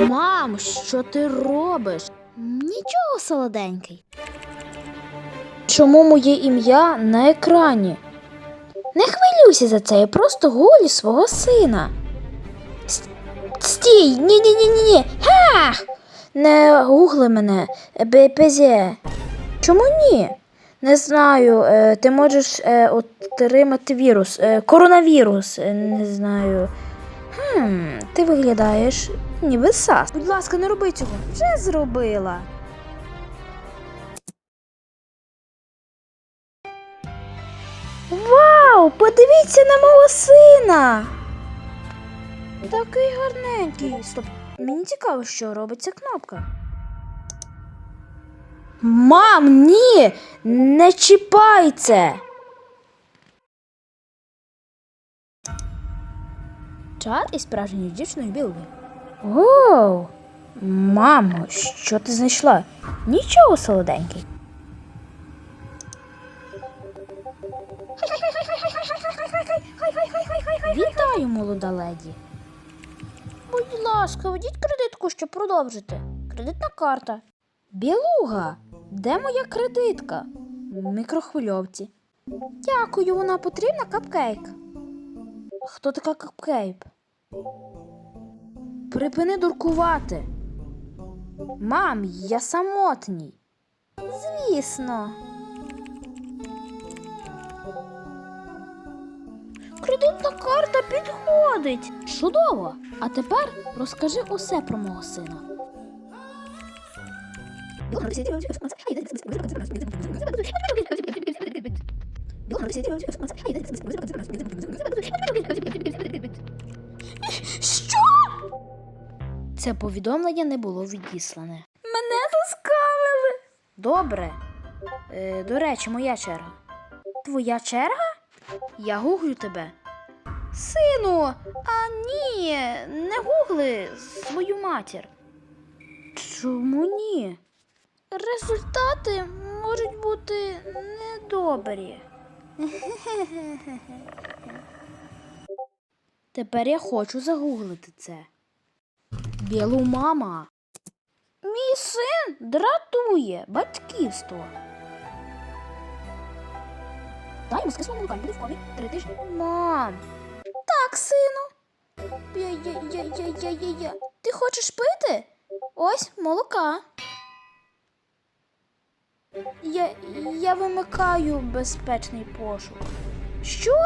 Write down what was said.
Мам, що ти робиш? Нічого, солоденький. Чому моє ім'я на екрані? Не хвилюйся за це, я просто голі свого сина. Стій! Ні, ні, ні, ні, ні. Ха! Не гугли мене, БПЗ. Чому ні? Не знаю, е, ти можеш е, отримати вірус, е, коронавірус, не знаю. Хм, ти виглядаєш ніби сас. Будь ласка, не роби цього. Вже зробила. Вау! Подивіться на мого сина. Такий гарненький. Стоп. Мені цікаво, що робить ця кнопка. Мам, ні! Не чіпай це! Чат із справжньою дівчиною білою. Оу! Мамо, що ти знайшла? Нічого солоденький. Вітаю, молода леді. Будь ласка, ведіть кредитку, щоб продовжити. Кредитна карта. Білуга, де моя кредитка? Мікрохвильовці. Дякую, вона потрібна капкейк. Хто така капкейк? Припини дуркувати. Мам, я самотній. Звісно. Кредитна карта підходить. Чудово. А тепер розкажи усе про мого сина. Що? Це повідомлення не було відіслане. Мене заскамили. Добре. Е, до речі, моя черга. Твоя черга? Я гуглю тебе. Сину, а ні, не гугли свою матір. Чому ні? Результати можуть бути недобрі. Тепер я хочу загуглити це. Білу мама. Мій син дратує батьківство. Дай йому скисло молока, буде в комі три тижні. Мам. Так, сину. Я, я, я, я, я, я, я. Ти хочеш пити? Ось молока. Я, я вимикаю безпечний пошук. Що?